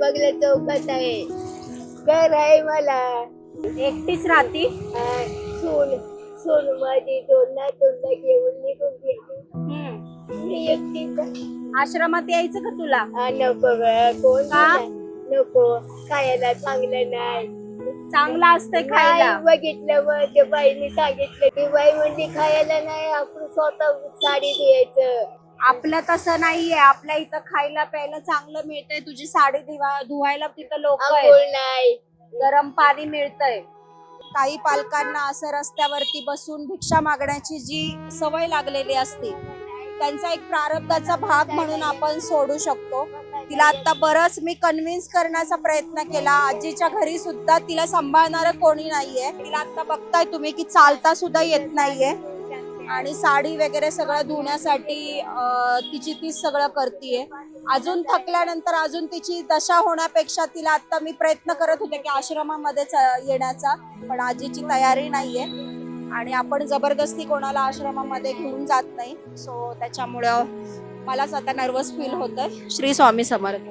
बागला चौकात आहे. घर आहे मला. एकटीच राहती? सून सून माझी दोन ना दोनला घेऊन निघून गेली. मी एकटीच आहे. आश्रमात यायचं का तुला? नको ग कोण का? नको खायला चांगलं नाही. चांगलं असतंय खायला. नाही बघितलं मग त्या बाईने सांगितलं ती बाई म्हणजे खायला नाही आपण स्वतः साडी द्यायचं. आपलं तसं नाहीये. आपल्या इथं खायला प्यायला चांगलं मिळतंय. तुझी साडी धुवा धुवायला तिथं लोक नाही. गरम पाणी मिळतंय. काही पालकांना असं रस्त्यावरती बसून भिक्षा मागण्याची जी सवय लागलेली असते त्यांचा एक प्रारब्धाचा भाग म्हणून आपण सोडू शकतो. तिला आता बरंच मी कन्व्हिन्स करण्याचा प्रयत्न केला. आजीच्या घरी सुद्धा तिला सांभाळणार कोणी नाहीये. तिला आता बघताय तुम्ही की चालता सुद्धा येत नाहीये. आणि साडी वगैरे सगळं धुण्यासाठी तिची ती सगळं करतीये. अजून थकल्यानंतर अजून तिची दशा होण्यापेक्षा तिला आता मी प्रयत्न करत होते की आश्रमामध्येच येण्याचा पण आजीची तयारी नाहीये. आणि आपण जबरदस्ती कोणाला आश्रमामध्ये घेऊन जात नाही. सो त्याच्यामुळं मलाच आता नर्वस फील होतंय. श्री स्वामी समर्थ.